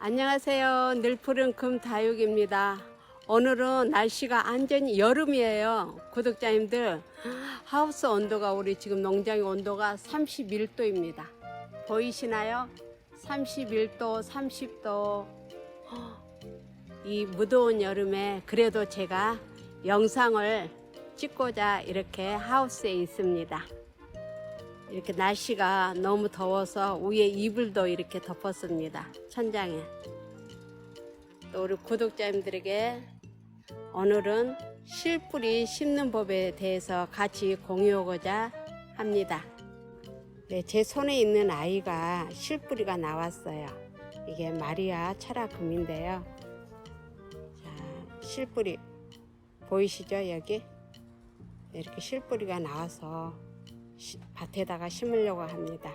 안녕하세요. 늘 푸른 금 다육입니다. 오늘은 날씨가 완전히 여름이에요. 구독자님들, 하우스 온도가 우리 지금 농장의 온도가 31도입니다. 보이시나요? 31도, 30도. 이 무더운 여름에 그래도 제가 영상을 찍고자 이렇게 하우스에 있습니다. 이렇게 날씨가 너무 더워서 위에 이불도 이렇게 덮었습니다. 천장에. 또 우리 구독자님들에게 오늘은 실뿌리 심는 법에 대해서 같이 공유하고자 합니다. 네, 제 손에 있는 아이가 실뿌리가 나왔어요. 이게 마리아 철학금인데요. 자, 실뿌리 보이시죠 여기? 네, 이렇게 실뿌리가 나와서 시- 밭에다가 심으려고 합니다.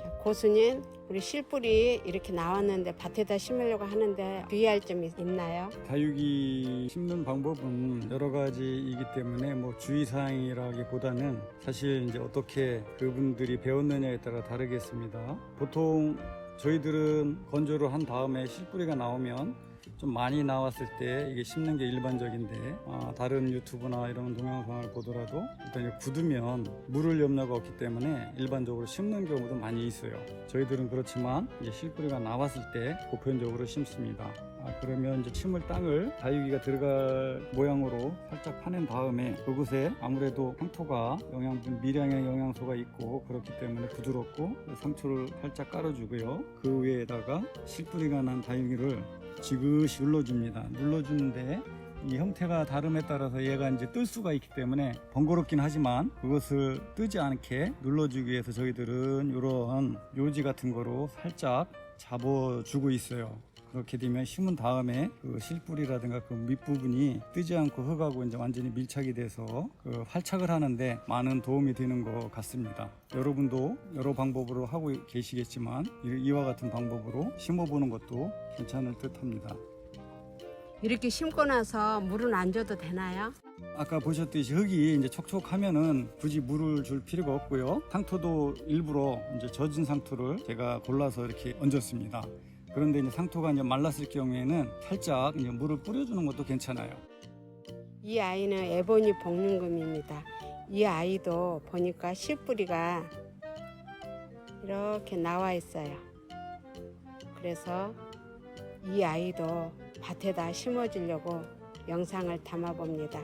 자, 고수님, 우리 실뿌리 이렇게 나왔는데 밭에다 심으려고 하는데 주의할 점이 있나요? 다육이 심는 방법은 여러 가지이기 때문에 뭐 주의사항이라기보다는 사실 이제 어떻게 그분들이 배웠느냐에 따라 다르겠습니다. 보통 저희들은 건조를 한 다음에 실뿌리가 나오면 좀 많이 나왔을 때 이게 심는 게 일반적인데 아, 다른 유튜브나 이런 동영상을 보더라도 일단 굳으면 물을 염려가 없기 때문에 일반적으로 심는 경우도 많이 있어요. 저희들은 그렇지만 이제 실뿌리가 나왔을 때 보편적으로 심습니다. 아, 그러면 이제 침을 땅을 다육이가 들어갈 모양으로 살짝 파낸 다음에 그곳에 아무래도 황토가 영양분 미량의 영양소가 있고 그렇기 때문에 부드럽고 상추를 살짝 깔아주고요. 그 위에다가 실뿌리가 난 다육이를 지그시 눌러줍니다. 눌러주는데 이 형태가 다름에 따라서 얘가 이제 뜰 수가 있기 때문에 번거롭긴 하지만 그것을 뜨지 않게 눌러주기 위해서 저희들은 이런 요지 같은 거로 살짝 잡아주고 있어요. 그렇게 되면 심은 다음에 그 실뿌리라든가 그 밑부분이 뜨지 않고 흙하고 이제 완전히 밀착이 돼서 그 활착을 하는데 많은 도움이 되는 것 같습니다. 여러분도 여러 방법으로 하고 계시겠지만 이- 이와 같은 방법으로 심어보는 것도 괜찮을 듯합니다. 이렇게 심고 나서 물은 안 줘도 되나요? 아까 보셨듯이 흙이 이제 촉촉하면은 굳이 물을 줄 필요가 없고요. 상토도 일부러 이제 젖은 상토를 제가 골라서 이렇게 얹었습니다. 그런데 이제 상토가 이제 말랐을 경우에는 살짝 이제 물을 뿌려주는 것도 괜찮아요. 이 아이는 에보니 복륜금입니다. 이 아이도 보니까 실뿌리가 이렇게 나와 있어요. 그래서 이 아이도 밭에다 심어주려고 영상을 담아봅니다.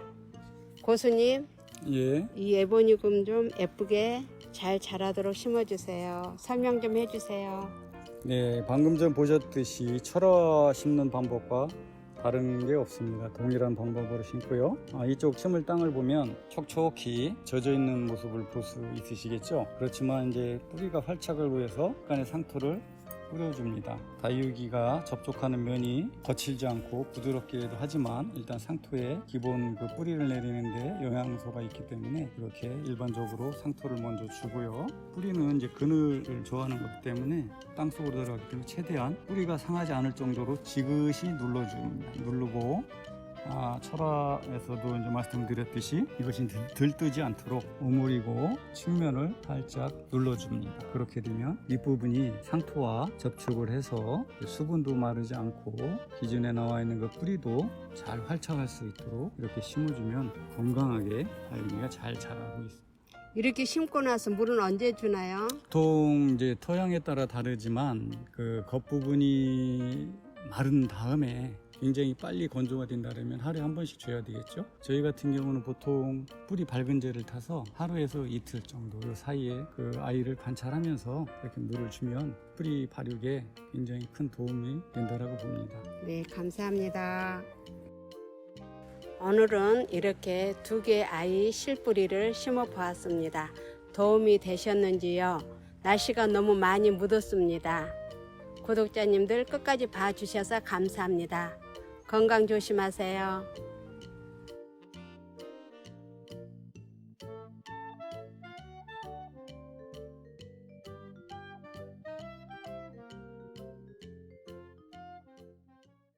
고수님, 예. 이 에보니금 좀 예쁘게 잘 자라도록 심어주세요. 설명 좀 해주세요. 네, 방금 전 보셨듯이 철화 심는 방법과 다른 게 없습니다. 동일한 방법으로 심고요. 아, 이쪽 침을 땅을 보면 촉촉히 젖어 있는 모습을 볼 수 있으시겠죠? 그렇지만 이제 뿌리가 활착을 위해서 약간의 상토를 뿌려줍니다. 다육이가 접촉하는 면이 거칠지 않고 부드럽기도 하지만 일단 상토에 기본 그 뿌리를 내리는데 영양소가 있기 때문에 이렇게 일반적으로 상토를 먼저 주고요. 뿌리는 이제 그늘을 좋아하는 거기 때문에 땅 속으로 들어가기 때문에 최대한 뿌리가 상하지 않을 정도로 지그시 눌러줍니다. 누르고 아, 철화에서도 이제 말씀드렸듯이 이것이 들, 들뜨지 않도록 오므리고 측면을 살짝 눌러줍니다. 그렇게 되면 윗부분이 상토와 접촉을 해서 수분도 마르지 않고 기존에 나와 있는 그 뿌리도 잘 활착할 수 있도록 이렇게 심어주면 건강하게 다육이가 잘 자라고 있습니다. 이렇게 심고 나서 물은 언제 주나요? 보통 이제 토양에 따라 다르지만 그 겉부분이 마른 다음에 굉장히 빨리 건조가 된다면 하루에 한 번씩 줘야 되겠죠. 저희 같은 경우는 보통 뿌리 밝은제를 타서 하루에서 이틀 정도 요 사이에 그 아이를 관찰하면서 이렇게 물을 주면 뿌리 발육에 굉장히 큰 도움이 된다라고 봅니다. 네, 감사합니다. 오늘은 이렇게 두개 아이 실뿌리를 심어 보았습니다. 도움이 되셨는지요? 날씨가 너무 많이 묻었습니다. 구독자님들 끝까지 봐주셔서 감사합니다. 건강 조심하세요.